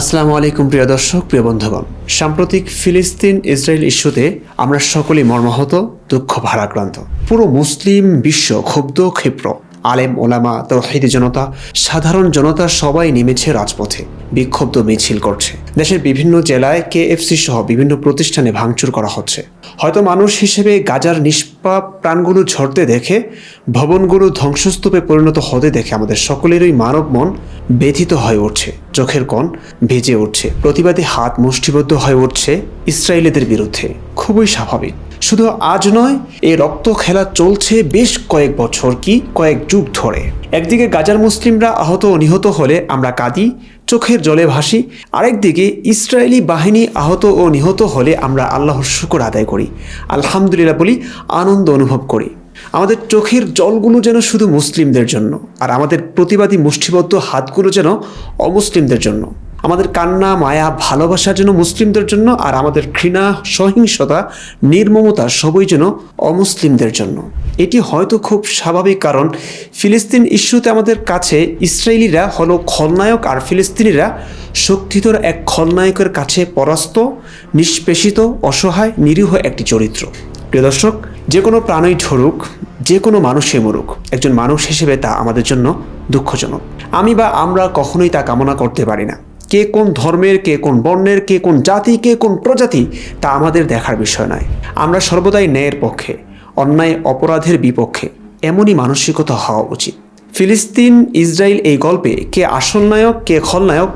আসসালামু আলাইকুম, প্রিয় দর্শক, প্রিয় বন্ধুগণ। সাম্প্রতিক ফিলিস্তিন ইসরায়েল ইস্যুতে আমরা সকলেই মর্মাহত, দুঃখ ভারাক্রান্ত। পুরো মুসলিম বিশ্ব ক্ষুব্ধ ক্ষিপ্র। আলেম, ওলামা, তৌহিদি জনতা, সাধারণ জনতা সবাই নেমেছে রাজপথে। বিক্ষুব্ধ মিছিল করছে। দেশের বিভিন্ন জেলায় কেএফসি সহ বিভিন্ন প্রতিষ্ঠানে ভাঙচুর করা হচ্ছে। হয়তো মানুষ হিসেবে গাজার নিষ্পাপ প্রাণগুলো ঝরতে দেখে, ভবনগুলো ধ্বংসস্তূপে পরিণত হতে দেখে আমাদের সকলেরই মানব মন ব্যথিত হয়ে উঠছে। চোখের কণ ভেজে উঠছে। প্রতিবাদী হাত মুষ্টিবদ্ধ হয়ে উঠছে ইসরায়েলিদের বিরুদ্ধে। খুবই স্বাভাবিক। শুধু আজ নয়, এই রক্ত খেলা চলছে বেশ কয়েক বছর কি কয়েক যুগ ধরে। একদিকে গাজার মুসলিমরা আহত ও নিহত হলে আমরা কাঁদি, চোখের জলে ভাসি। আরেকদিকে ইসরায়েলি বাহিনী আহত ও নিহত হলে আমরা আল্লাহর শুকর আদায় করি। আলহামদুলিল্লাহ বলি, আনন্দ অনুভব করি। আমাদের চোখের জলগুলো যেন শুধু মুসলিমদের জন্য, আর আমাদের প্রতিবাদী মুষ্টিবদ্ধ হাতগুলো যেন অমুসলিমদের জন্য। আমাদের কান্না, মায়া, ভালোবাসা যেন মুসলিমদের জন্য আর আমাদের ঘৃণা, সহিংসতা, নির্মমতা সবই যেন অমুসলিমদের জন্য। এটি হয়তো খুব স্বাভাবিক কারণ, ফিলিস্তিন ইস্যুতে আমাদের কাছে ইসরায়েলিরা হলো খলনায়ক আর ফিলিস্তিনিরা শক্তিধর এক খলনায়কের কাছে পরাস্ত, নিষ্পেষিত, অসহায়, নিরীহ একটি চরিত্র। প্রিয় দর্শক, যে কোনো প্রাণই ঝরুক, যে কোনো মানুষে মরুক, একজন মানুষ হিসেবে তা আমাদের জন্য দুঃখজনক। আমি বা আমরা কখনোই তা কামনা করতে পারি না। কে কোন ধর্মের, কে কোন বর্ণের, কে কোন জাতি, কে কোন প্রজাতি, তা আমাদের দেখার বিষয় নয়। আমরা সর্বদাই ন্যায়ের পক্ষে, অন্যায়, অপরাধের বিপক্ষে এমনই মানসিকতা হওয়া উচিত। ফিলিস্তিন, ইসরায়েল এই গল্পে কে আসল নায়ক, কে খলনায়ক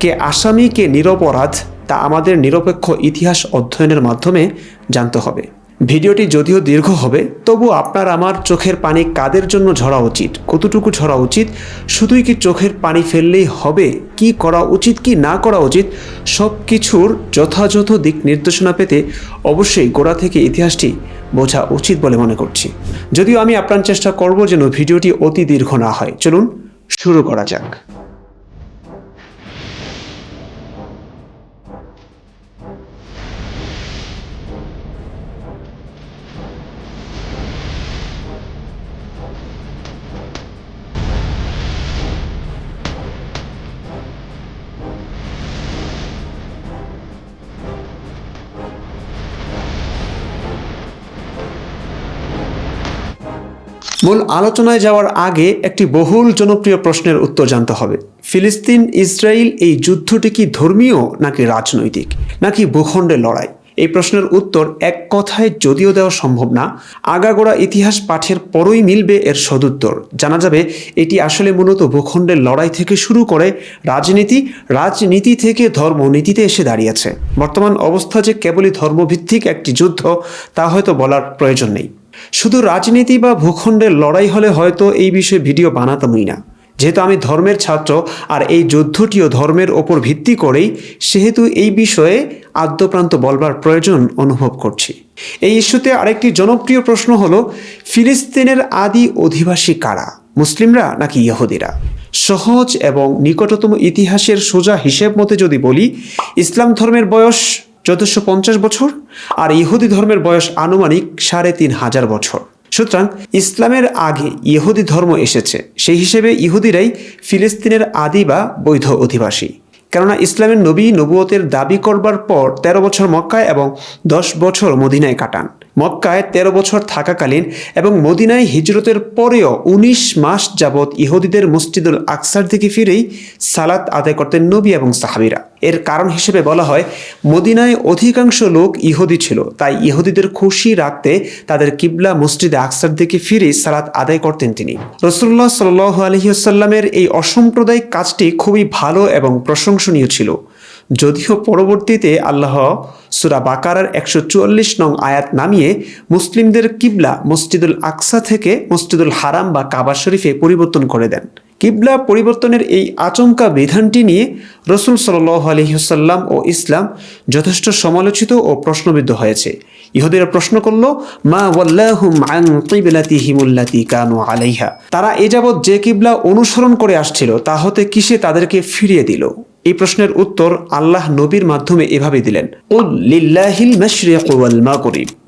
কে আসামি, কে নিরপরাধ, তা আমাদের নিরপেক্ষ ইতিহাস অধ্যয়নের মাধ্যমে জানতে হবে। ভিডিওটি যদিও দীর্ঘ হবে তবু আপনার আমার চোখের পানি কাদের জন্য ঝরা উচিত? কতটুকু ঝরা উচিত? শুধুই কি চোখের পানি ফেললেই হবে? কি করা উচিত, কি না করা উচিত? সব কিছুর যথাযথ দিক নির্দেশনা পেতে অবশ্যই গোড়া থেকে ইতিহাসটি বোঝা উচিত বলে মনে করছি। যদিও আমি আপ্রাণ চেষ্টা করব যেন ভিডিওটি অতি দীর্ঘ না হয়। চলুন শুরু করা যাক। মূল আলোচনায় যাওয়ার আগে একটি বহুল জনপ্রিয় প্রশ্নের উত্তর জানতে হবে। ফিলিস্তিন ইসরায়েল এই যুদ্ধটি কি ধর্মীয় নাকি রাজনৈতিক? নাকি ভূখণ্ডের লড়াই? এই প্রশ্নের উত্তর এক কথায় যদিও দেওয়া সম্ভব না, আগাগোড়া ইতিহাস পাঠের পরই মিলবে এর সদুত্তর। জানা যাবে, এটি আসলে মূলত ভূখণ্ডের লড়াই থেকে শুরু করে রাজনীতি রাজনীতি থেকে ধর্মনীতিতে এসে দাঁড়িয়েছে। বর্তমান অবস্থা যে কেবলই ধর্মভিত্তিক একটি যুদ্ধ, তা হয়তো বলার প্রয়োজন নেই। শুধু রাজনীতি বা ভূখণ্ডের লড়াই হলে হয়তো এই বিষয়ে ভিডিও বানাতামই না। যেহেতু আমি ধর্মের ছাত্র, আর এই যুদ্ধটিও ধর্মের ওপর ভিত্তি করেই, সেহেতু এই বিষয়ে আদ্যপ্রান্ত বলবার প্রয়োজন অনুভব করছি। এই ইস্যুতে আরেকটি জনপ্রিয় প্রশ্ন হলো, ফিলিস্তিনের আদি অধিবাসী কারা? মুসলিমরা নাকি ইহুদিরা? সহজ এবং নিকটতম ইতিহাসের সোজা হিসেব মতে যদি বলি, ইসলাম ধর্মের বয়স চোদ্দশো পঞ্চাশ বছর আর ইহুদি ধর্মের বয়স আনুমানিক সাড়ে তিন হাজার বছর। সুতরাং ইসলামের আগে ইহুদি ধর্ম এসেছে, সেই হিসেবে ইহুদিরাই ফিলিস্তিনের আদি বা বৈধ অধিবাসী। কেননা ইসলামের নবী নবুয়তের দাবি করবার পর ১৩ বছর মক্কায় এবং দশ বছর মদিনায় কাটান। মক্কায় ১৩ বছর থাকাকালীন এবং মদিনায় হিজরতের পরেও ১৯ মাস যাবৎ ইহুদিদের মসজিদুল আকসার দিকে ফিরেই সালাত আদায় করতেন নবী এবং সাহাবিরা। এর কারণ হিসেবে বলা হয়, মদিনায় অধিকাংশ লোক ইহুদি ছিল, তাই ইহুদিদের খুশি রাখতে তাদের কিবলা মসজিদে আকসার দিকে ফিরে সালাত আদায় করতেন তিনি। রসুল্লাহ সাল আলহিউসাল্লামের এই অসাম্প্রদায়িক কাজটি খুবই ভালো এবং প্রশংসনীয় ছিল। যদিও পরবর্তীতে আল্লাহ সুরা বাকারার একশো চুয়াল্লিশ নং আয়াত নামিয়ে মুসলিমদের কিবলা মসজিদুল আকসা থেকে মসজিদুল হারাম বা কাবা শরীফে পরিবর্তন করে দেন। কিবলা পরিবর্তনের এই আচমকা বিধানটি নিয়ে রসুল সাল আলহিহসাল্লাম ও ইসলাম যথেষ্ট সমালোচিত ও প্রশ্নবিদ্ধ হয়েছে। ইহুদিরা প্রশ্ন করল, মা কানু আলাইহা? তারা এ যাবৎ যে কিবলা অনুসরণ করে আসছিল, তা হতে কিসে তাদেরকে ফিরিয়ে দিল? এই প্রশ্নের উত্তর আল্লাহ নবীর মাধ্যমে এভাবে দিলেন। উল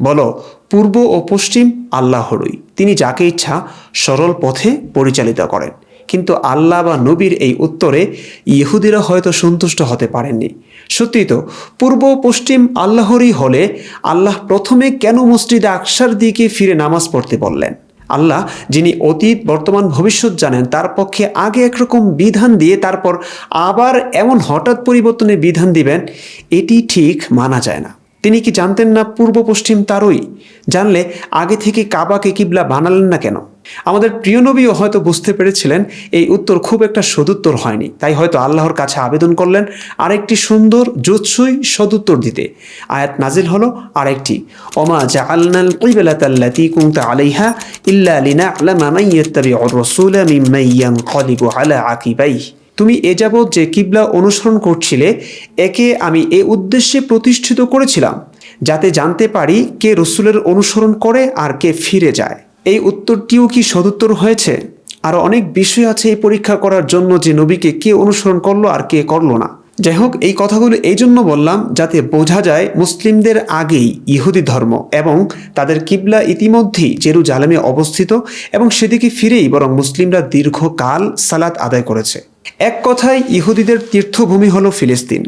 বলো, পূর্ব ও পশ্চিম আল্লাহরই। তিনি যাকে ইচ্ছা সরল পথে পরিচালিত করেন। কিন্তু আল্লাহ বা নবীর এই উত্তরে ইহুদিরা হয়তো সন্তুষ্ট হতে পারেননি। সত্যি তো, পূর্ব পশ্চিম আল্লাহরই হলে আল্লাহ প্রথমে কেন মসজিদে আকসার দিকে ফিরে নামাজ পড়তে বললেন? আল্লাহ, যিনি অতীত, বর্তমান, ভবিষ্যৎ জানেন, তার পক্ষে আগে একরকম বিধান দিয়ে তারপর আবার এমন হঠাৎ পরিবর্তনের বিধান দিবেন, এটি ঠিক মানা যায় না। তিনি কি জানতেন না পূর্ব পশ্চিম তারই? জানলে আগে থেকে কাবাকে কিবলা বানালেন না কেন? আমাদের প্রিয় নবীও হয়তো বুঝতে পেরেছিলেন এই উত্তর খুব একটা সদুত্তর হয়নি। তাই হয়তো আল্লাহর কাছে আবেদন করলেন আরেকটি সুন্দর জোৎসই সদুত্তর দিতে। আয়াত নাজিল হলো আরেকটি। ওমা জাআলনাল ইল্লা তুমি এ যাবৎ যে কিবলা অনুসরণ করছিলে, একে আমি এ উদ্দেশ্যে প্রতিষ্ঠিত করেছিলাম, যাতে জানতে পারি কে রসুলের অনুসরণ করে আর কে ফিরে যায়। এই উত্তরটিও কি সদুত্তর হয়েছে? আরও অনেক বিষয় আছে এই পরীক্ষা করার জন্য যে নবীকে কে অনুসরণ করল আর কে করল না। যাই হোক এই কথাগুলো এই জন্য বললাম যাতে বোঝা যায় মুসলিমদের আগেই ইহুদি ধর্ম এবং তাদের কিবলা ইতিমধ্যেই জেরুজালেমে অবস্থিত এবং সেদিকে ফিরেই বরং মুসলিমরা দীর্ঘকাল সালাত আদায় করেছে। এক কথায়, ইহুদিদের তীর্থভূমি হলো ফিলিস্তিন।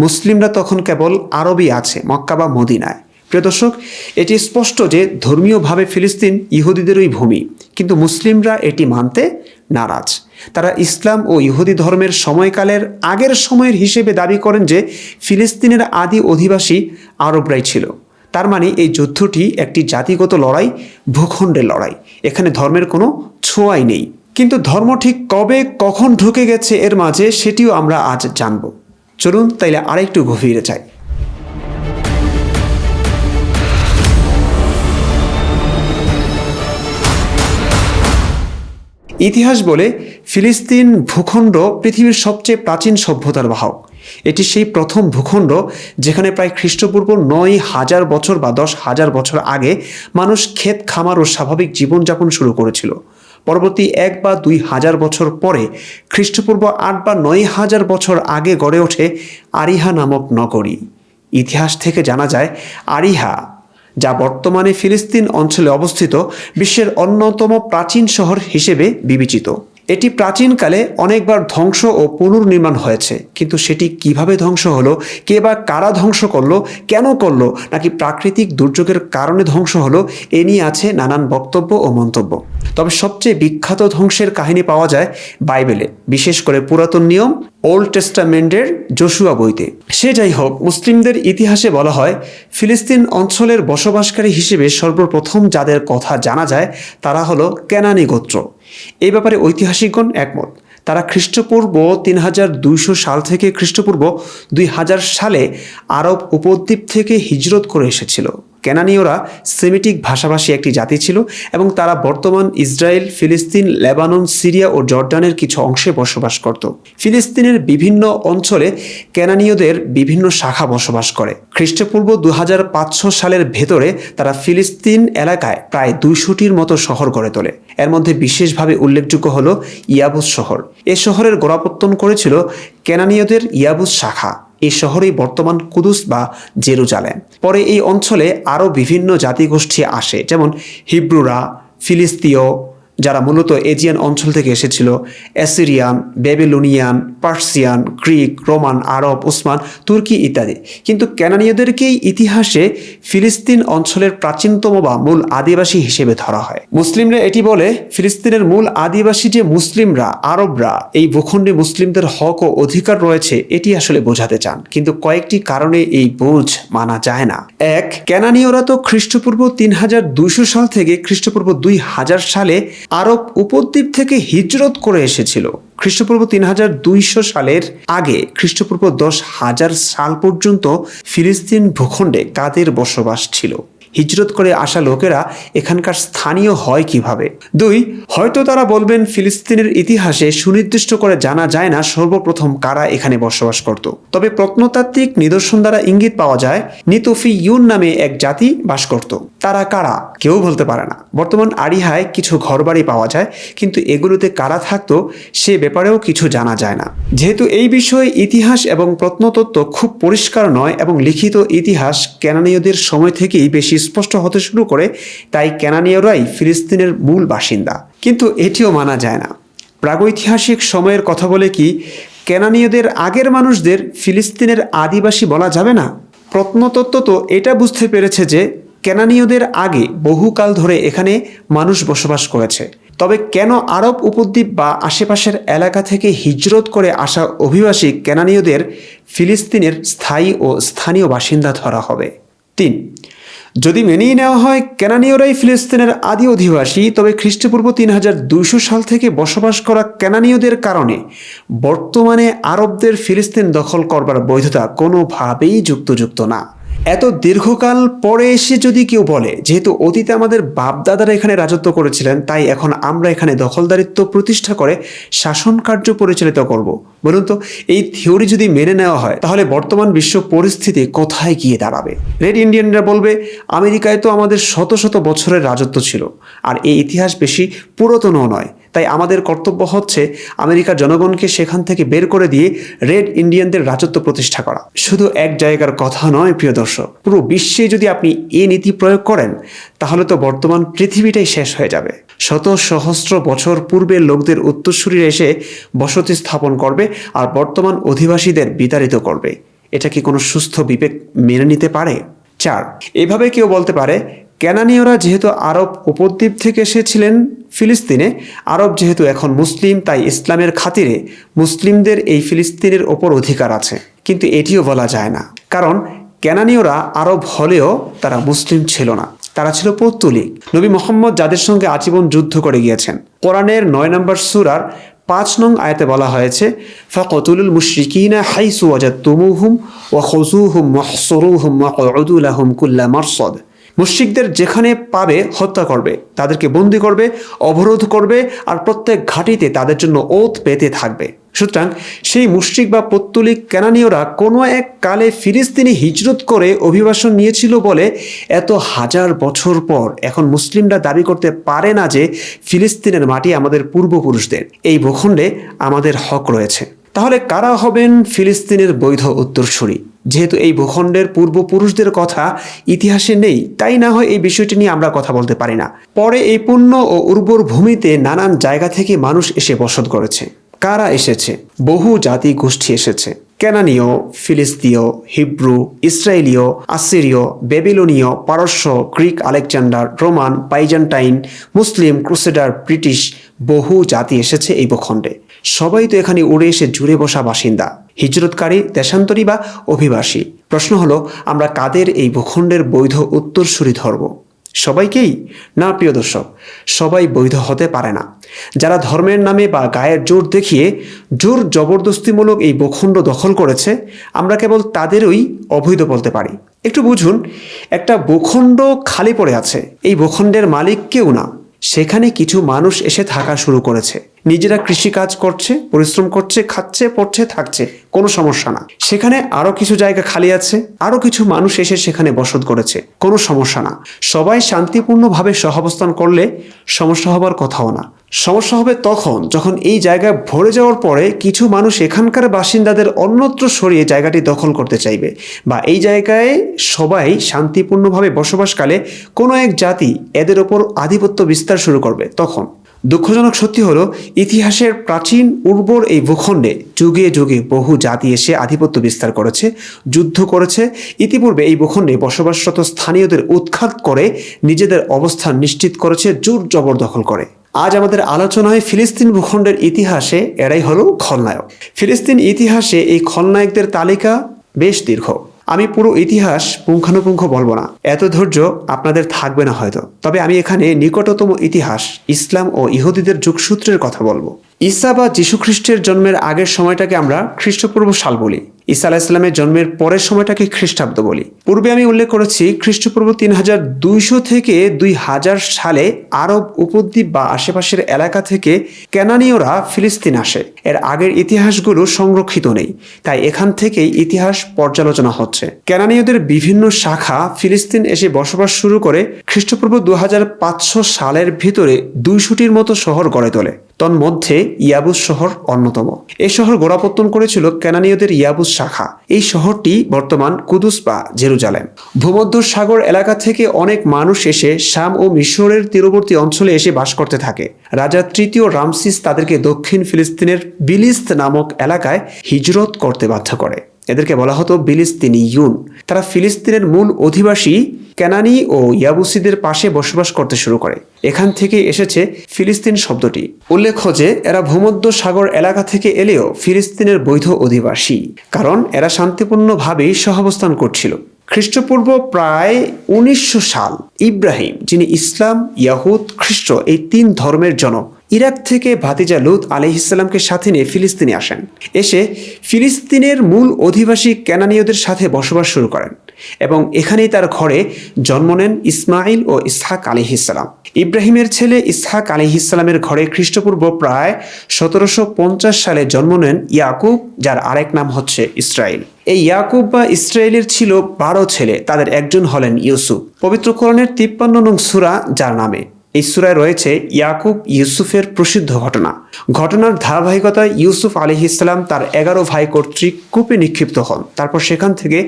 মুসলিমরা তখন কেবল আরবই আছে, মক্কা বা মদিনায়। প্রিয় দর্শক, এটি স্পষ্ট যে ধর্মীয়ভাবে ফিলিস্তিন ইহুদিদেরই ভূমি, কিন্তু মুসলিমরা এটি মানতে নারাজ। তারা ইসলাম ও ইহুদি ধর্মের সময়কালের আগের সময়ের হিসেবে দাবি করেন যে ফিলিস্তিনের আদি অধিবাসী আরবরাই ছিল। তার মানে এই যুদ্ধটি একটি জাতিগত লড়াই, ভূখণ্ডের লড়াই। এখানে ধর্মের কোনো ছোঁয়াই নেই। কিন্তু ধর্ম ঠিক কবে কখন ঢুকে গেছে এর মাঝে সেটিও আমরা আজ জানব। চলুন তাইলে আরেকটু গভীরে যাই। ইতিহাস বলে ফিলিস্তিন ভূখণ্ড পৃথিবীর সবচেয়ে প্রাচীন সভ্যতার বাহক। এটি সেই প্রথম ভূখণ্ড যেখানে প্রায় খ্রিস্টপূর্ব নয় হাজার বছর বা দশ হাজার বছর আগে মানুষ ক্ষেত খামার ও স্বাভাবিক জীবনযাপন শুরু করেছিল। পরবর্তী এক বা দুই হাজার বছর পরে খ্রিস্টপূর্ব আট বা নয় হাজার বছর আগে গড়ে ওঠে আরিহা নামক নগরী। ইতিহাস থেকে জানা যায়, আরিহা, যা বর্তমানে ফিলিস্তিন অঞ্চলে অবস্থিত, বিশ্বের অন্যতম প্রাচীন শহর হিসেবে বিবেচিত। এটি প্রাচীনকালে অনেকবার ধ্বংস ও পুনর্নির্মাণ হয়েছে। কিন্তু সেটি কীভাবে ধ্বংস হলো? কে বা কারা ধ্বংস করল? কেন করল? নাকি প্রাকৃতিক দুর্যোগের কারণে ধ্বংস হলো? এ নিয়ে আছে নানান বক্তব্য ও মন্তব্য। তবে সবচেয়ে বিখ্যাত ধ্বংসের কাহিনী পাওয়া যায় বাইবেলে। বিশেষ করে পুরাতন নিয়ম ওল্ড টেস্টামেন্টের জশুয়া বইতে। সে যাই হোক, মুসলিমদের ইতিহাসে বলা হয়, ফিলিস্তিন অঞ্চলের বসবাসকারী হিসেবে সর্বপ্রথম যাদের কথা জানা যায়, তারা হলো কেনানি গোত্র। এই ব্যাপারে ঐতিহাসিকগণ একমত। তারা খ্রিস্টপূর্ব তিন হাজার দুইশো সাল থেকে খ্রিস্টপূর্ব দুই হাজার সালে আরব উপদ্বীপ থেকে হিজরত করে এসেছিল। কেনানীয়রা সেমিটিক ভাষাভাষী একটি জাতি ছিল এবং তারা বর্তমান ইসরায়েল, ফিলিস্তিন, লেবানন, সিরিয়া ও জর্ডানের কিছু অংশে বসবাস করত। ফিলিস্তিনের বিভিন্ন অঞ্চলে কেনানীয়দের বিভিন্ন শাখা বসবাস করে। খ্রিস্টপূর্ব দু হাজার পাঁচশো সালের ভেতরে তারা ফিলিস্তিন এলাকায় প্রায় দুইশোটির মতো শহর গড়ে তোলে। এর মধ্যে বিশেষভাবে উল্লেখযোগ্য হল ইয়াবুস শহর। এ শহরের গোড়াপত্তন করেছিল কেনানীয়দের ইয়াবুস শাখা। এই শহরেই বর্তমান কুদুস বা জেরুজালেম। পরে এই অঞ্চলে আরও বিভিন্ন জাতিগোষ্ঠী আসে, যেমন হিব্রুরা, ফিলিস্তিয় যারা মূলত এজিয়ান অঞ্চল থেকে এসেছিল, Assyrian Babylonian Persian, Greek, Roman, আরব, ওসমান, তুর্কি ইত্যাদি। কিন্তু ক্যানানীয়দেরকেই ইতিহাসে ফিলিস্তিন অঞ্চলের প্রাচীনতম বা মূল আদিবাসী হিসেবে ধরা হয়। মুসলিমরা এটি বলে, ফিলিস্তিনের মূল আদিবাসী যে মুসলিমরা, আরবরা, এই ভূখণ্ডে মুসলিমদের হক ও অধিকার রয়েছে, এটি আসলে বোঝাতে চান। কিন্তু কয়েকটি কারণে এই বোঝ মানা যায় না। এক ক্যানানীয়রা তো খ্রিস্টপূর্ব তিন হাজার দুইশো সাল থেকে খ্রিস্টপূর্ব দুই হাজার সালে আরব উপদ্বীপ থেকে হিজরত করে এসেছিল। খ্রিস্টপূর্ব তিন হাজার দুইশো সালের আগে খ্রিস্টপূর্ব দশ হাজার সাল পর্যন্ত ফিলিস্তিন ভূখণ্ডে কাদের বসবাস ছিল। হিজরত করে আসা লোকেরা এখানকার স্থানীয় হয় কীভাবে? দুই, হয়তো তারা বলবেন ফিলিস্তিনের ইতিহাসে সুনির্দিষ্ট করে জানা যায় না সর্বপ্রথম কারা এখানে বসবাস করত। তবে প্রত্নতাত্ত্বিক নিদর্শন দ্বারা ইঙ্গিত পাওয়া যায়, নিতফি ইউন নামে এক জাতি বাস করত। তারা কারা? কেউ বলতে পারে না। বর্তমান আরিহায় কিছু ঘরবাড়ি পাওয়া যায়, কিন্তু এগুলোতে কারা থাকতো সে ব্যাপারেও কিছু জানা যায় না। যেহেতু এই বিষয়ে ইতিহাস এবং প্রত্নতত্ত্ব খুব পরিষ্কার নয় এবং লিখিত ইতিহাস ক্যানানীয়দের সময় থেকেই বেশি স্পষ্ট হতে শুরু করে, তাই ক্যানানীয়রাই ফিলিস্তিনের মূল বাসিন্দা। কিন্তু এটিও মানা যায় না। প্রাগৈতিহাসিক সময়ের কথা বলে কি, কেনানীয়দের আগের মানুষদের ফিলিস্তিনের আদিবাসী বলা যাবে না? প্রত্নতত্ত্ব তো এটা বুঝতে পেরেছে যে, কেনানীয়দের আগে বহুকাল ধরে এখানে মানুষ বসবাস করেছে। তবে কেন আরব উপদ্বীপ বা আশেপাশের এলাকা থেকে হিজরত করে আসা অভিবাসী কেনানীয়দের ফিলিস্তিনের স্থায়ী ও স্থানীয় বাসিন্দা ধরা হবে? তিন, যদি মেনেই নেওয়া হয় কেনানীয়রাই ফিলিস্তিনের আদি অধিবাসী, তবে খ্রিস্টপূর্ব তিন হাজার দুইশো সাল থেকে বসবাস করা ক্যানানীয়দের কারণে বর্তমানে আরবদের ফিলিস্তিন দখল করবার বৈধতা কোনোভাবেই যুক্তযুক্ত না। এত দীর্ঘকাল পরে এসে যদি কেউ বলে, যেহেতু অতীতে আমাদের বাপদাদারা এখানে রাজত্ব করেছিলেন, তাই এখন আমরা এখানে দখলদারিত্ব প্রতিষ্ঠা করে শাসন কার্য পরিচালিত করব। বলুন তো, এই থিওরি যদি মেনে নেওয়া হয়, তাহলে বর্তমান বিশ্ব পরিস্থিতি কোথায় গিয়ে দাঁড়াবে? রেড ইন্ডিয়ানরা বলবে, আমেরিকায় তো আমাদের শত শত বছরের রাজত্ব ছিল, আর এই ইতিহাস বেশি পুরাতনও নয়। তাই আমাদের কর্তব্য হচ্ছে আমেরিকার জনগণকে সেখান থেকে বের করে দিয়ে রেড ইন্ডিয়ানদের রাজত্ব প্রতিষ্ঠা করা। শুধু এক জায়গার কথা নয়, প্রিয় দর্শক। পুরো বিশ্বে যদি আপনি এ নীতি প্রয়োগ করেন, তাহলে তো বর্তমান পৃথিবীটাই শেষ হয়ে যাবে। শত সহস্র বছর পূর্বের লোকদের উত্তরসূরিরা এসে বসতি স্থাপন করবে আর বর্তমান অধিবাসীদের বিতাড়িত করবে। এটা কি কোনো সুস্থ বিবেক মেনে নিতে পারে? চার, এভাবে কেউ বলতে পারে ক্যানানীয়রা যেহেতু আরব উপদ্বীপ থেকে এসেছিলেন ফিলিস্তিনে, আরব যেহেতু এখন মুসলিম, তাই ইসলামের খাতিরে মুসলিমদের এই ফিলিস্তিনের ওপর অধিকার আছে। কিন্তু এটিও বলা যায় না। কারণ ক্যানানীয়রা আরব হলেও তারা মুসলিম ছিল না। তারা ছিল পৌত্তলিক। নবী মোহাম্মদ যাদের সঙ্গে আজীবন যুদ্ধ করে গিয়েছেন। কোরআনের নয় নম্বর সুরার পাঁচ নং আয়াতে বলা হয়েছে, ফকতুলুল মুশরিকিনা হাইসু ওয়াজাতুমুহুম ওয়া খুজুহুম ওয়াহসুরুহুম লাহুম কুল্লা মারসাদ। মুশ্রিকদের যেখানে পাবে হত্যা করবে, তাদেরকে বন্দি করবে, অবরোধ করবে আর প্রত্যেক ঘাটিতে তাদের জন্য ওত পেতে থাকবে। সুতরাং সেই মুশ্রিক বা পত্তলিক কেনানীয়রা কোনো এক কালে ফিলিস্তিনি হিজরত করে অভিবাসন নিয়েছিল বলে এত হাজার বছর পর এখন মুসলিমরা দাবি করতে পারে না যে ফিলিস্তিনের মাটি আমাদের পূর্বপুরুষদের। এই ভূখণ্ডে আমাদের হক রয়েছে। তাহলে কারা হবেন ফিলিস্তিনের বৈধ উত্তরসূরি? যেহেতু এই ভূখণ্ডের পূর্বপুরুষদের কথা ইতিহাসে নেই, তাই না হয় এই বিষয়টি নিয়ে আমরা কথা বলতে পারি না। পরে এই পূর্ণ ও উর্বর ভূমিতে নানান জায়গা থেকে মানুষ এসে বসত করেছে। কারা এসেছে? বহু জাতি গোষ্ঠী এসেছে। ক্যানানীয় ফিলিস্তীয়, হিব্রু ইসরায়েলীয় আসিরীয়, বেবিলনীয়, পারস্য, Greek Alexander, Roman, Byzantine, Muslim, crusader, British, বহু জাতি এসেছে এই ভূখণ্ডে। সবাই তো এখানে উড়ে এসে জুড়ে বসা বাসিন্দা। হিজরতকারী, দেশান্তরী বা অভিবাসী। প্রশ্ন হলো, আমরা কাদের এই ভূখণ্ডের বৈধ উত্তরসূরি ধরব? সবাইকেই? না, প্রিয় দর্শক, সবাই বৈধ হতে পারে না। যারা ধর্মের নামে বা গায়ের জোর দেখিয়ে জোর জবরদস্তিমূলক এই ভূখণ্ড দখল করেছে, আমরা কেবল তাদেরই অবৈধ বলতে পারি। একটু বুঝুন, একটা ভূখণ্ড খালি পড়ে আছে, এই ভূখণ্ডের মালিক কেউ না। সেখানে কিছু মানুষ এসে থাকা শুরু করেছে। নিজেরা কৃষিকাজ করছে, পরিশ্রম করছে, খাচ্ছে, পড়ছে, থাকছে, কোনো সমস্যা না। সেখানে আরও কিছু জায়গা খালি আছে, আরও কিছু মানুষ এসে সেখানে বসত করেছে, কোনো সমস্যা না। সবাই শান্তিপূর্ণভাবে সহাবস্থান করলে সমস্যা হবার কথাও না। সমস্যা হবে তখন যখন এই জায়গায় ভরে যাওয়ার পরে কিছু মানুষ এখানকার বাসিন্দাদের অন্যত্র সরিয়ে জায়গাটি দখল করতে চাইবে বা এই জায়গায় সবাই শান্তিপূর্ণভাবে বসবাসকালে কোনো এক জাতি এদের ওপর আধিপত্য বিস্তার শুরু করবে তখন। দুঃখজনক সত্যি হলো, ইতিহাসের প্রাচীন উর্বর এই ভূখণ্ডে যুগে যুগে বহু জাতি এসে আধিপত্য বিস্তার করেছে, যুদ্ধ করেছে। ইতিপূর্বে এই ভূখণ্ডে বসবাসরত স্থানীয়দের উৎখাত করে নিজেদের অবস্থান নিশ্চিত করেছে, জোর জবরদখল করে। আজ আমাদের আলোচনায় ফিলিস্তিন ভূখণ্ডের ইতিহাসে এরাই হলো খলনায়ক। ফিলিস্তিন ইতিহাসে এই খলনায়কদের তালিকা বেশ দীর্ঘ। আমি পুরো ইতিহাস পুঙ্খানুপুঙ্খ বলব না। এত ধৈর্য আপনাদের থাকবে না হয়তো। তবে আমি এখানে নিকটতম ইতিহাস, ইসলাম ও ইহুদিদের যুগসূত্রের কথা বলব। ঈসা বা যীশুখ্রিস্টের জন্মের আগের সময়টাকে আমরা খ্রিস্টপূর্ব সাল বলি। ঈসা আলাহ ইসলামের জন্মের পরের সময়টাকে খ্রিস্টাব্দ বলি। পূর্বে আমি উল্লেখ করেছি, খ্রিস্টপূর্ব তিন হাজার দুইশো থেকে দুই হাজার সালে আরব উপদ্বীপ বা আশেপাশের এলাকা থেকে ক্যানানীয়রা ফিলিস্তিন আসে। এর আগের ইতিহাসগুলো সংরক্ষিত নেই, তাই এখান থেকেই ইতিহাস পর্যালোচনা হচ্ছে। ক্যানানীয়দের বিভিন্ন শাখা ফিলিস্তিন এসে বসবাস শুরু করে খ্রিস্টপূর্ব দু হাজার পাঁচশো সালের ভিতরে দুইশোটির মতো শহর গড়ে তোলে। তন্মধ্যে ইয়াবুস শহর অন্যতম। এই শহর গোড়াপত্তন করেছিল ক্যানানীয়দের ইয়াবুস শাখা। এই শহরটি বর্তমান কুদুস বা জেরুজালেম। ভূমধ্য সাগর এলাকা থেকে অনেক মানুষ এসে শাম ও মিশরের তীরবর্তী অঞ্চলে এসে বাস করতে থাকে। রাজা তৃতীয় রামসিস তাদেরকে দক্ষিণ ফিলিস্তিনের বিলিস্ত নামক এলাকায় হিজরত করতে বাধ্য করে। এদেরকে বলা হতো বিলিস্তিনি ইউন তারা ফিলিস্তিনের মূল অধিবাসী কেনানি ও ইয়াবুসিদের পাশে বসবাস করতে শুরু করে। এখান থেকে এসেছে ফিলিস্তিন শব্দটি। উল্লেখ্য যে, এরা ভূমধ্য সাগর এলাকা থেকে এলেও ফিলিস্তিনের বৈধ অধিবাসী, কারণ এরা শান্তিপূর্ণভাবেই সহাবস্থান করছিল। খ্রিস্টপূর্ব প্রায় উনিশশো সাল ইব্রাহিম, যিনি ইসলাম, ইয়াহুদ, খ্রিস্ট, এই তিন ধর্মের জনক ইরাক থেকে ভাতিজা লুত আলিহিসাল্লামকে সাথে নিয়ে ফিলিস্তিনে আসেন। এসে ফিলিস্তিনের মূল অধিবাসী ক্যানানীয়দের সাথে বসবাস শুরু করেন এবং এখানেই তার ঘরে জন্ম নেন ইসমাইল ও ইসহাক আলিহিসাল্লাম ইব্রাহিমের ছেলে ইসহাক আলিহিসাল্লামের ঘরে খ্রিস্টপূর্ব প্রায় সতেরোশো পঞ্চাশ সালে জন্ম নেন ইয়াকুব, যার আরেক নাম হচ্ছে ইসরায়েল এই ইয়াকুব বা ইসরায়েলের ছিল বারো ছেলে, তাদের একজন হলেন ইউসুফ। পবিত্র কোরআনের তিপ্পান্ন নং সুরা, যার নামে এই সুরায় রয়েছে ইয়াকুব ইউসুফের প্রসিদ্ধ ঘটনা। ঘটনার ধারাবাহিকতায় ইউসুফ আলী ইসলাম তার এগারো ভাই কর্তৃক কূপে নিক্ষিপ্ত হন। তারপর সেখান থেকে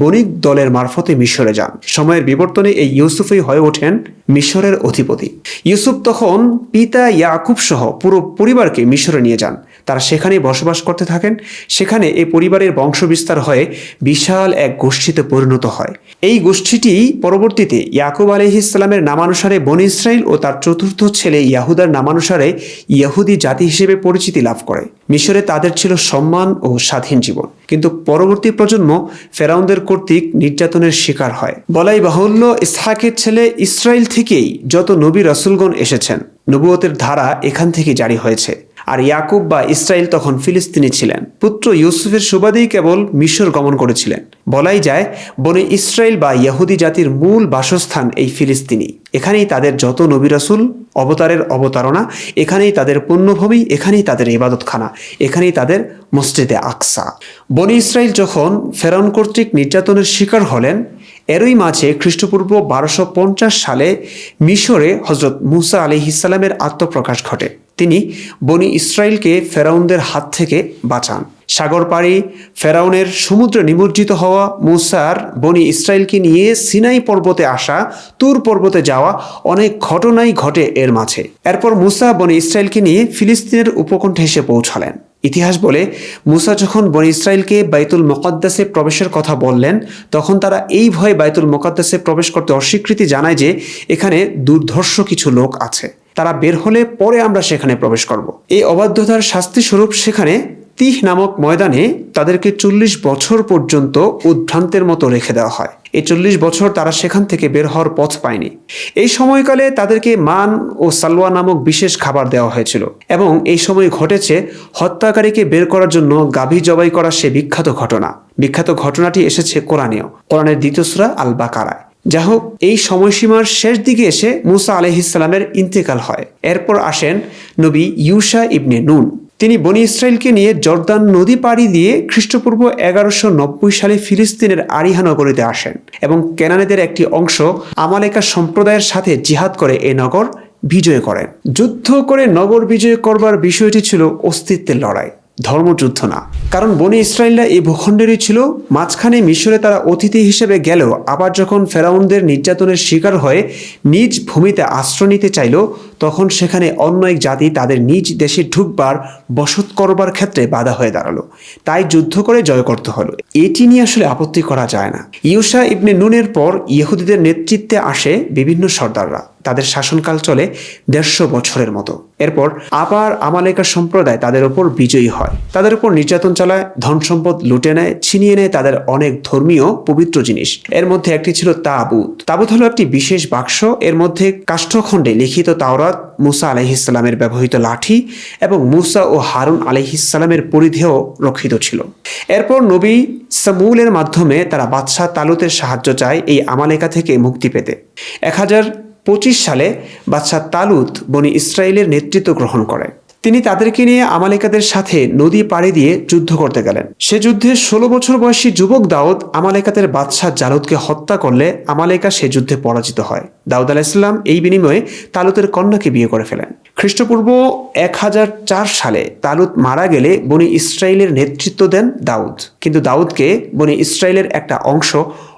বণিক দলের মারফতে মিশরে যান। সময়ের বিবর্তনে এই ইউসুফই হয়ে ওঠেন মিশরের অধিপতি। ইউসুফ তখন পিতা ইয়াকুব সহ পুরো পরিবারকে মিশরে নিয়ে যান। তারা সেখানে বসবাস করতে থাকেন। সেখানে এই পরিবারের বংশবিস্তার হয়ে বিশাল এক গোষ্ঠীতে পরিণত হয়। এই গোষ্ঠীটি পরবর্তীতে ইয়াকুব আলহ ইসলামের নামানুসারে বন ইসরায়েল ও তার চতুর্থ ছেলে ইয়াহুদার নামানুসারে ইয়াহুদি জাতি হিসেবে পরিচিতি লাভ করে। মিশরে তাদের ছিল সম্মান ও স্বাধীন জীবন। কিন্তু পরবর্তী প্রজন্ম ফেরাউনদের কর্তৃক নির্যাতনের শিকার হয়। বলাই বাহুল্য, ইসহাকের ছেলে ইসরায়েল থেকেই যত নবী রসুলগণ এসেছেন নবুয়তের ধারা এখান থেকে জারি হয়েছে। আর ইয়াকুব বা ইসরায়েল তখন ফিলিস্তিনি ছিলেন। পুত্র ইউসুফের সুবাদেই কেবল মিশর গমন করেছিলেন। বলাই যায়, বনে ইসরায়েল বা ইয়াহুদি জাতির মূল বাসস্থান এই ফিলিস্তিনি। এখানেই তাদের যত নবী রাসুল, অবতারের অবতারণা, এখানেই তাদের পুণ্যভূমি, এখানেই তাদের ইবাদতখানা, এখানেই তাদের মসজিদে আকসা। বনি ইসরায়েল যখন ফেরাউন কর্তৃক নির্যাতনের শিকার হলেন, এরই মাঝে খ্রিস্টপূর্ব বারোশো সালে মিশরে হজরত মুসা আলি ইসালামের আত্মপ্রকাশ ঘটে। তিনি বনি ইসরায়েলকে ফেরাউনদের হাত থেকে বাঁচান। সাগর পাড়ি ফেরাউনের সমুদ্রে নিমজ্জিত হওয়া মুসার বনি ইসরায়েলকে নিয়ে সিনাই পর্বতে আসা, তুর পর্বতে যাওয়া অনেক ঘটনাই ঘটে এর মাঝে। এরপর মুসা বনি ইসরায়েলকে নিয়ে ফিলিস্তিনের উপকণ্ঠে এসে পৌঁছালেন। ইতিহাস বলে, মুসা যখন বনি ইসরায়েলকে বাইতুল মোকাদ্দাসে প্রবেশের কথা বললেন, তখন তারা এই ভয়ে বাইতুল মোকাদ্দাসে প্রবেশ করতে অস্বীকৃতি জানায় যে, এখানে দুর্ধর্ষ কিছু লোক আছে। তারা বের হলে পরে আমরা সেখানে প্রবেশ করব। এই অবাধ্যতার শাস্তি স্বরূপ সেখানে তিহ নামক ময়দানে তাদেরকে চল্লিশ বছর পর্যন্ত উদ্ভ্রান্তের মতো রেখে দেওয়া হয়। এই চল্লিশ বছর তারা সেখান থেকে বের হওয়ার পথ পায়নি। এই সময়কালে তাদেরকে মান ও সালোয়া নামক বিশেষ খাবার দেওয়া হয়েছিল এবং এই সময় ঘটেছে হত্যাকারীকে বের করার জন্য গাভী জবাই করা সে বিখ্যাত ঘটনা। বিখ্যাত ঘটনাটি এসেছে কোরআনেও। কোরআনের দ্বিতীয় সুরা আল বাকারায় যা হোক এই সময়সীমার শেষ দিকে এসে মুসা আলহিসাল্লামের ইন্তেকাল হয়। এরপর আসেন নবী ইউসা ইবনে নুন। তিনি বনি ইসরায়েলকে নিয়ে জর্দান নদী পাড়ি দিয়ে খ্রিস্টপূর্ব এগারোশো নব্বই সালে ফিলিস্তিনের আরিহা নগরীতে আসেন এবং কেনানেদের একটি অংশ আমালেকা সম্প্রদায়ের সাথে জিহাদ করে এ নগর বিজয় করেন। যুদ্ধ করে নগর বিজয় করবার বিষয়টি ছিল অস্তিত্বের লড়াই। ধর্মযুদ্ধ না। কারণ বনি ইসরায়েলরা এই ভূখণ্ডেরই ছিল, মাঝখানে মিশরে তারা অতিথি হিসেবে গেলেও আবার যখন ফেরাউনদের নির্যাতনের শিকার হয়ে নিজ ভূমিতে আশ্রয় নিতে চাইল, তখন সেখানে অন্য এক জাতি তাদের নিজ দেশে ঢুকবার, বসত করবার ক্ষেত্রে বাধা হয়ে দাঁড়াল। তাই যুদ্ধ করে জয় করতে হলো। এটি নিয়ে আসলে আপত্তি করা যায় না। ইউসা ইবনে নুনের পর ইহুদিদের নেতৃত্বে আসে বিভিন্ন সর্দাররা। তাদের শাসনকাল চলে দেড়শো বছরের মতো। এরপর আবার আমালেকার সম্প্রদায় তাদের ওপর বিজয়ী হয়। তাদের উপর নির্যাতন চালায়, ধন সম্পদ লুটে নেয়, ছিনিয়ে নেয় তাদের অনেক ধর্মীয় পবিত্র জিনিস। এর মধ্যে একটি ছিল তাবুত। তাবুত হলো একটি বিশেষ বাক্স। এর মধ্যে কাষ্ঠখণ্ডে লিখিত তাওরাত মুসা আলহিসাল্লামের ব্যবহৃত লাঠি এবং মুসা ও হারুন আলহিসাল্লামের পরিধেয় রক্ষিত ছিল। এরপর নবী সামুলের মাধ্যমে তারা বাদশাহ তালুতের সাহায্য চায় এই আমালেকা থেকে মুক্তি পেতে। এক হাজার পঁচিশ সালে বাদশাহ তালুত বনি ইসরায়েলের নেতৃত্ব গ্রহণ করে। তিনি তাদেরকে নিয়ে আমালেকাদের সাথে নদী পাড়ি দিয়ে যুদ্ধ করতে গেলেন। সে যুদ্ধে ষোলো বছর বয়সী যুবক দাউদ আমালেকাদের বাদশাহ জালুদকে হত্যা করলে আমালেকা সে যুদ্ধে পরাজিত হয়। দাউদ আলাইসাল্লাম এই বিনিময়ে তালুতের কন্যাকে বিয়ে করে ফেলেন। খ্রিস্টপূর্ব এক হাজার চার সালে তালুত মারা গেলে বনি ইসরায়েলের নেতৃত্ব দেন দাউদ। কিন্তু দাউদকে বনি ইসরায়েলের একটা অংশ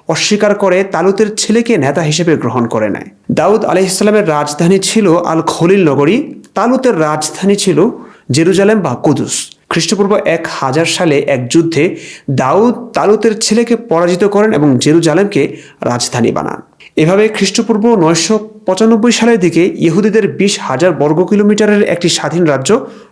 অস্বীকার করে তালুতের ছেলেকে নেতা হিসেবে গ্রহণ করে নেয়। দাউদ আলহিসাল্লামের রাজধানী ছিল আল খলিল নগরী। তালুতের রাজধানী ছিল জেরুজালেম বা কুদুস। খ্রিস্টপূর্ব এক হাজার সালে এক যুদ্ধে দাউদ তালুতের ছেলেকে পরাজিত করেন এবং জেরুজালেমকে রাজধানী বানান। এভাবে খ্রিস্টপূর্ব নয়শো পঁচানব্বই সালের দিকে ইহুদিদের বিশ হাজার বর্গ কিলোমিটারের একটি স্বাধীন রাজ্য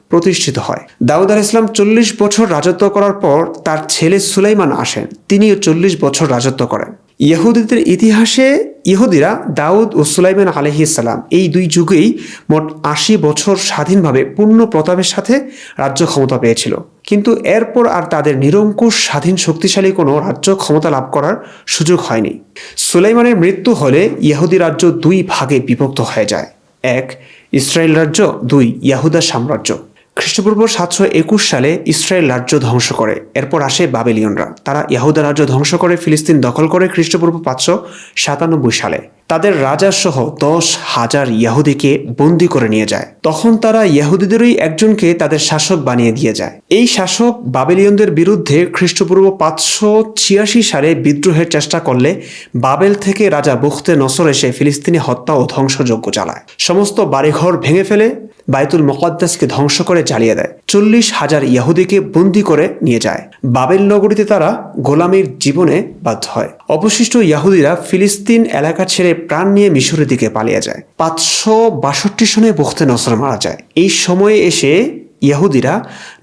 প্রতিষ্ঠিত হয়। দাউদ আল ইসলাম চল্লিশ বছর রাজত্ব করার পর তার ছেলে সুলাইমান আসেন। তিনিও চল্লিশ বছর রাজত্ব করেন। ইহুদিদের ইতিহাসে ইহুদিরা দাউদ ও সুলাইমান আলহিসাল্লাম এই দুই যুগেই মোট আশি বছর স্বাধীনভাবে পূর্ণ প্রতাপের সাথে রাজ্য ক্ষমতা পেয়েছিল। কিন্তু এরপর আর তাদের নিরঙ্কুশ, স্বাধীন, শক্তিশালী কোনো রাজ্য ক্ষমতা লাভ করার সুযোগ হয়নি। সুলাইমানের মৃত্যু হলে ইয়াহুদি রাজ্য দুই ভাগে বিভক্ত হয়ে যায়। এক, ইসরায়েল রাজ্য, দুই, ইয়াহুদা সাম্রাজ্য। খ্রিস্টপূর্ব সাতশো একুশ সালে ইসরায়েল রাজ্য ধ্বংস করে। এরপর আসে বাবেলিয়নরা। তারা ইয়াহুদা রাজ্য ধ্বংস করে, ফিলিস্তিন দখল করে খ্রিস্টপূর্ব পাঁচশো সাতানব্বই সালে। তাদের রাজা সহ দশ হাজার ইয়াহুদিকে বন্দি করে নিয়ে যায়। তখন তারা ইয়াহুদিদেরই একজনকে তাদের শাসক বানিয়ে দিয়ে যায়। এই শাসক বাবেলিয়নদের বিরুদ্ধে খ্রিস্টপূর্ব পাঁচশো ছিয়াশি সালে বিদ্রোহের চেষ্টা করলে বাবেল থেকে রাজা বুখতে নসর এসে ফিলিস্তিনি হত্যা ও ধ্বংসযজ্ঞ চালায়। সমস্ত বাড়িঘর ভেঙে ফেলে বায়তুল মকদ্দাসকে ধ্বংস করে জ্বালিয়ে দেয়। চল্লিশ হাজার ইয়াহুদিকে বন্দি করে নিয়ে যায়। বাবেল নগরীতে তারা গোলামীর জীবনে বাধ্য হয়। অবশিষ্ট ইয়াহুদিরা ফিলিস্তিন এলাকা ছেড়ে প্রাণ নিয়ে মিশরের দিকে পালিয়ে যায়। পাঁচশো বাষট্টি সনে বখতে নসর মারা যায়। এই সময়ে এসে ইহুদিরা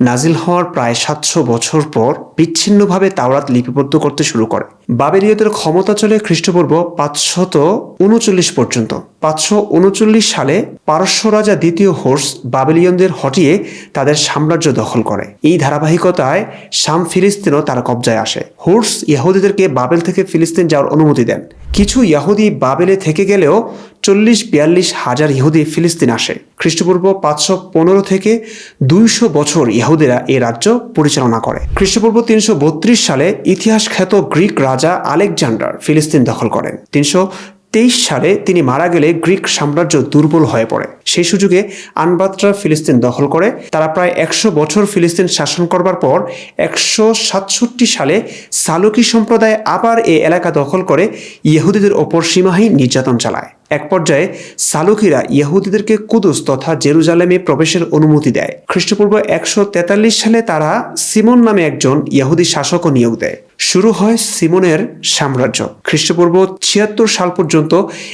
নাজিল হওয়ার প্রায় সাতশো বছর পর বিচ্ছিন্নভাবে তাওরাত লিপিবদ্ধ করতে শুরু করে। বাবেলীয়দের ক্ষমতা চলে খ্রিস্টপূর্ব পাঁচশত উনচল্লিশ পর্যন্ত। পাঁচশো উনচল্লিশ সালে পারস্য রাজা দ্বিতীয় হোর্স বাবেলিয়নদের হটিয়ে তাদের সাম্রাজ্য দখল করে। এই ধারাবাহিকতায় শাম ফিলিস্তিনও তার কবজায় আসে। হোর্স ইহুদিদেরকে বাবেল থেকে ফিলিস্তিন যাওয়ার অনুমতি দেন। কিছু ইয়াহুদি বাবেলে থেকে গেলেও চল্লিশ বিয়াল্লিশ হাজার ইহুদি ফিলিস্তিন আসে। খ্রিস্টপূর্ব পাঁচশো পনেরো থেকে দুইশো বছর ইহুদিরা এ রাজ্য পরিচালনা করে। খ্রিস্টপূর্ব তিনশো বত্রিশ সালে ইতিহাস খ্যাত গ্রিক রাজা আলেকজান্ডার ফিলিস্তিন দখল করেন। তিনশো তেইশ সালে তিনি মারা গেলে গ্রিক সাম্রাজ্য দুর্বল হয়ে পড়ে। সেই সুযোগে আনবাত্রা ফিলিস্তিন দখল করে। তারা প্রায় একশো বছর ফিলিস্তিন শাসন করবার পর একশো সাতষট্টি সালে সালুকি সম্প্রদায় আবার এ এলাকা দখল করে ইহুদিদের ওপর সীমাহীন নির্যাতন চালায়। এক পর্যায়ে সালুকিরা ইহুদিদেরকে কুদুস তথা জেরুজালেমে প্রবেশের অনুমতি দেয়। খ্রিস্টপূর্ব একশো তেতাল্লিশ সালে তারা সিমন নামে একজন ইহুদি শাসকও নিয়োগ দেয়। শুরু হয় সিমনের সাম্রাজ্য। খ্রিস্টপূর্ব ছিয়াত্তর সাল পর্যন্ত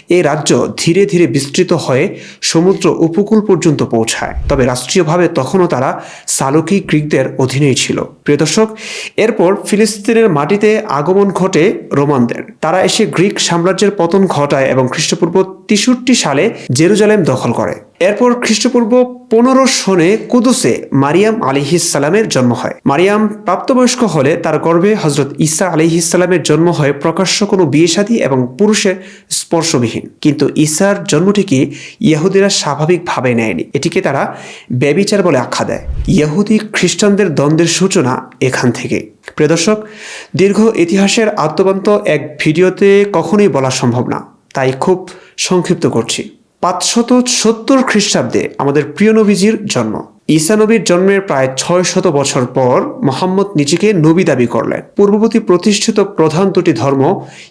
এই রাজ্য ধীরে ধীরে বিস্তৃত হয়ে সমুদ্র উপকূল পর্যন্ত পৌঁছায়। তবে রাষ্ট্রীয়ভাবে তখনও তারা সালুকি গ্রিকদের অধীনেই ছিল। প্রিয় দর্শক, এরপর ফিলিস্তিনের মাটিতে আগমন ঘটে রোমানদের। তারা এসে গ্রিক সাম্রাজ্যের পতন ঘটায় এবং খ্রিস্টপূর্ব তেষট্টি সালে জেরুজালেম দখল করে। এরপর খ্রিস্টপূর্ব পনেরো সনে কুদুসে মারিয়াম আলিহিসালামের জন্ম হয়। মারিয়াম প্রাপ্তবয়স্ক হলে তার গর্ভে হজরত ঈসা আলিহিসালামের জন্ম হয় প্রকাশ্য কোনো বিয়ে শাদী এবং পুরুষের স্পর্শবিহীন। কিন্তু ঈসার জন্মটিকে ইহুদিরা স্বাভাবিকভাবে নেয়নি? এটিকে তারা ব্যবিচার বলে আখ্যা দেয়। ইহুদি খ্রিস্টানদের দ্বন্দ্বের সূচনা এখান থেকে। প্রিয় দর্শক, দীর্ঘ ইতিহাসের আত্মবন্ত এক ভিডিওতে কখনোই বলা সম্ভব না। তাই খুব সংক্ষিপ্ত করছি। পাঁচশত সত্তর খ্রিস্টাব্দে আমাদের প্রিয় নবীজির জন্ম। ঈসা নবীর জন্মের প্রায় ছয় শত বছর পর মোহাম্মদ নিজেকে নবী দাবি করলেন। পূর্ববর্তী প্রতিষ্ঠিত প্রধান দুটি ধর্ম,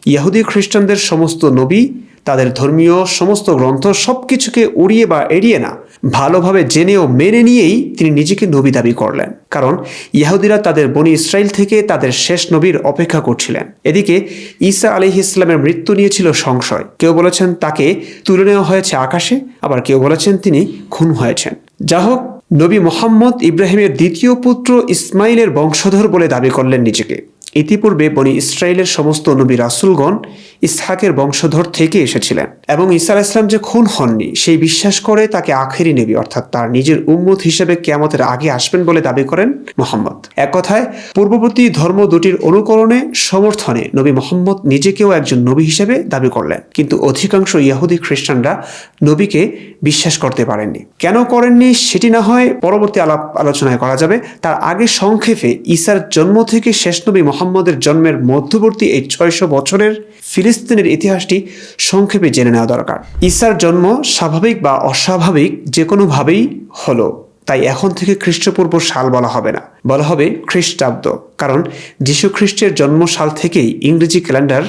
ইহুদি খ্রিস্টানদের সমস্ত নবী তাদের ধর্মীয় সমস্ত গ্রন্থ সবকিছুকে উড়িয়ে বা এড়িয়ে না, ভালোভাবে জেনেও মেনে নিয়েই তিনি নিজেকে নবী দাবি করলেন। কারণ ইহুদিরা তাদের বনি ইসরায়েল থেকে তাদের শেষ নবীর অপেক্ষা করছিলেন। এদিকে ঈসা আলি ইসলামের মৃত্যু নিয়েছিল সংশয়। কেউ বলেছেন তাকে তুলে নেওয়া হয়েছে আকাশে, আবার কেউ বলেছেন তিনি খুন হয়েছেন। যা হোক, নবী মোহাম্মদ ইব্রাহিমের দ্বিতীয় পুত্র ইসমাইলের বংশধর বলে দাবি করলেন নিজেকে। ইতিপূর্বে বনি ইসরায়েলের সমস্ত নবী রাসুলগণ ইসহাকের বংশধর থেকে এসেছিলেন এবং ইসা ইসলাম যে খুন হননি, সেই বিশ্বাস করে তাকে আখেরি নেবী, অর্থাৎ তার নিজের উম্মত হিসেবে কেয়ামতের আগে আসবেন বলে দাবি করেন মোহাম্মদ। এক কথায়, পূর্ববর্তী ধর্ম দুটির অনুকরণে, সমর্থনে নবী মোহাম্মদ নিজেকেও একজন নবী হিসেবে দাবি করলেন। কিন্তু অধিকাংশ ইয়াহুদি খ্রিস্টানরা নবীকে বিশ্বাস করতে পারেননি। কেন করেননি সেটি না হয় পরবর্তী আলাপ আলোচনায় করা যাবে। তার আগে সংক্ষেপে ঈসার জন্ম থেকে শেষ নবী মোহাম্মদের জন্মের মধ্যবর্তী এই ছয়শো বছরের ফিলিস্তিনের ইতিহাসটি সংক্ষেপে জেনে নেওয়া দরকার। ঈসার জন্ম স্বাভাবিক বা অস্বাভাবিক যে কোনোভাবেই হলো, তাই এখন থেকে খ্রিস্টপূর্ব সাল বলা হবে না। বলা হবে খ্রিস্টাব্দ, কারণ যীশু খ্রিস্টের জন্ম সাল থেকেই ইংরেজি ক্যালেন্ডার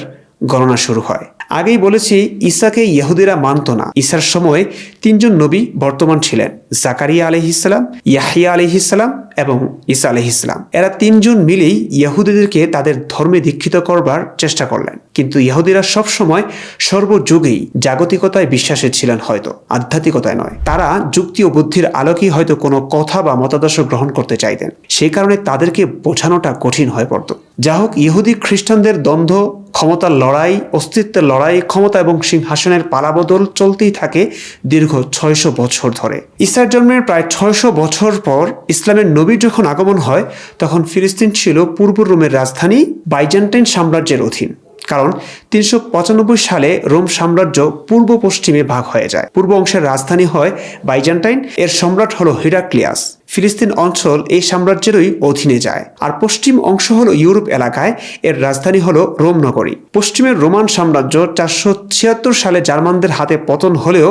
গণনা শুরু হয়। আগেই বলেছি, ঈসাকে ইহুদিরা মানত না। ঈসার সময় তিনজন নবী বর্তমান ছিলেন, জাকারিয়া আলহিসাল্লাম ইয়াহিয়া আলহিসাল্লাম এবং ঈসা ইসলাম এরা তিনজন মিলেই ইহুদিদেরকে তাদের ধর্মে দীক্ষিত করবার চেষ্টা করলেন। কিন্তু ইহুদিরা সবসময় সর্বযুগেই জাগতিকতায় বিশ্বাসী ছিলেন হয়তো, আধ্যাত্মিকতায় নয়। তারা যুক্তি ও বুদ্ধির আলোকেই হয়তো কোনো কথা বা মতাদর্শ গ্রহণ করতে চাইতেন। সেই কারণে তাদেরকে বোঝানোটা কঠিন হয়ে পড়ত। যা হোক, ইহুদি খ্রিস্টানদের দ্বন্দ্ব, ক্ষমতার লড়াই, অস্তিত্বের লড়াই, ক্ষমতা এবং সিংহাসনের পালাবদল চলতেই থাকে দীর্ঘ ছয়শো বছর ধরে। ইসরার জন্মের প্রায় ছয়শো বছর পর ইসলামের নবীর যখন আগমন হয়, তখন ফিলিস্তিন ছিল পূর্ব রোমের রাজধানী বাইজেন্টাইন সাম্রাজ্যের অধীন। কারণ তিনশো পঁচানব্বই সালে রোম সাম্রাজ্য পূর্ব পশ্চিমে ভাগ হয়ে যায়। পূর্ব অংশের রাজধানী হয় বাইজেন্টাইন, এর সম্রাট হলো হিরাক্লিয়াস। ফিলিস্তিন অঞ্চল এই সাম্রাজ্যেরই অধীনে যায়। আর পশ্চিম অংশ হলো ইউরোপ এলাকায়, এর রাজধানী হলো রোম নগরী। পশ্চিমের রোমান সাম্রাজ্য চারশো ছিয়াত্তর সালে জার্মানদের হাতে পতন হলেও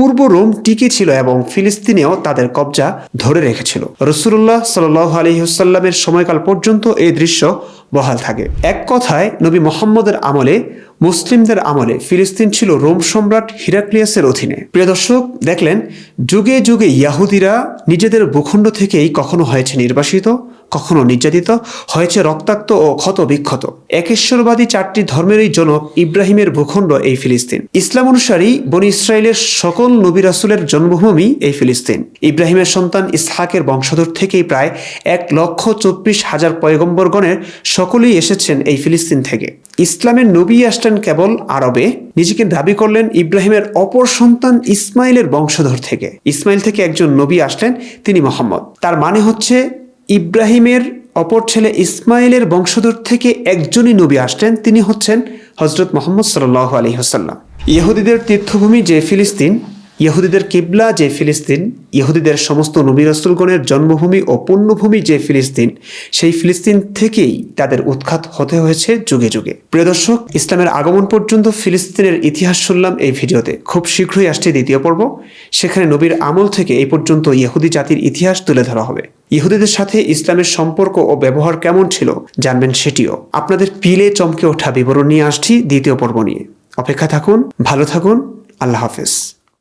পূর্ব রোম টিকে ছিল এবং ফিলিস্তিনেও তাদের কবজা ধরে রেখেছিল। রসুল্লাহ সাল আলহিহসাল্লামের সময়কাল পর্যন্ত এই দৃশ্য বহাল থাকে। এক কথায়, নবী মোহাম্মদের আমলে, মুসলিমদের আমলে ফিলিস্তিন ছিল রোম সম্রাট হিরাক্লিয়াসের অধীনে। প্রিয় দর্শক, দেখলেন, যুগে যুগে ইয়াহুদিরা নিজেদের ভূখণ্ড থেকেই কখনো হয়েছে নির্বাসিত। কখনো নির্যাতিত হয়েছে রক্তাক্ত ও ক্ষত বিক্ষত একেশ্বরবাদী চারটি ধর্মেরই জনক ইব্রাহিমের ভূখণ্ড এই ফিলিস্তিন। ইসলাম অনুসারী বনি ইসরায়েলের সকল নবী রাসুলের জন্মভূমি এই ফিলিস্তিন। ইব্রাহিমের সন্তান ইসহাকের বংশধর থেকেই প্রায় এক লক্ষ চব্বিশ হাজার পয়গম্বরগণের সকলেই এসেছেন এই ফিলিস্তিন থেকে। ইসলামের নবী আসলেন কেবল আরবে। নিজেকে দাবি করলেন ইব্রাহিমের অপর সন্তান ইসমাইলের বংশধর থেকে। ইসমাইল থেকে একজন নবী আসলেন, তিনি মোহাম্মদ। তার মানে হচ্ছে ইব্রাহিমের অপর ছেলে ইসমাইলের বংশধর থেকে একজনই নবী আসলেন, তিনি হচ্ছেন হজরত মোহাম্মদ সাল্লাহ আলী হাসাল্লাম ইহুদিদের তীর্থভূমি যে ফিলিস্তিন, ইহুদিদের কিবলা যে ফিলিস্তিন, ইহুদিদের সমস্ত নবী রসুলগণের জন্মভূমি ও পুণ্যভূমি যে ফিলিস্তিন, সেই ফিলিস্তিন থেকেই তাদের উৎখাত হতে হয়েছে যুগে যুগে। প্রিয় দর্শক, ইসলামের আগমন পর্যন্ত ফিলিস্তিনের ইতিহাস শুনলাম এই ভিডিওতে। খুব শীঘ্রই আসছে দ্বিতীয় পর্ব। সেখানে নবীর আমল থেকে এই পর্যন্ত ইহুদি জাতির ইতিহাস তুলে ধরা হবে। ইহুদিদের সাথে ইসলামের সম্পর্ক ও ব্যবহার কেমন ছিল, জানবেন সেটিও। আপনাদের পিলে চমকে ওঠা বিবরণ নিয়ে আসছি দ্বিতীয় পর্ব নিয়ে। অপেক্ষা থাকুন, ভালো থাকুন, আল্লাহ হাফেজ।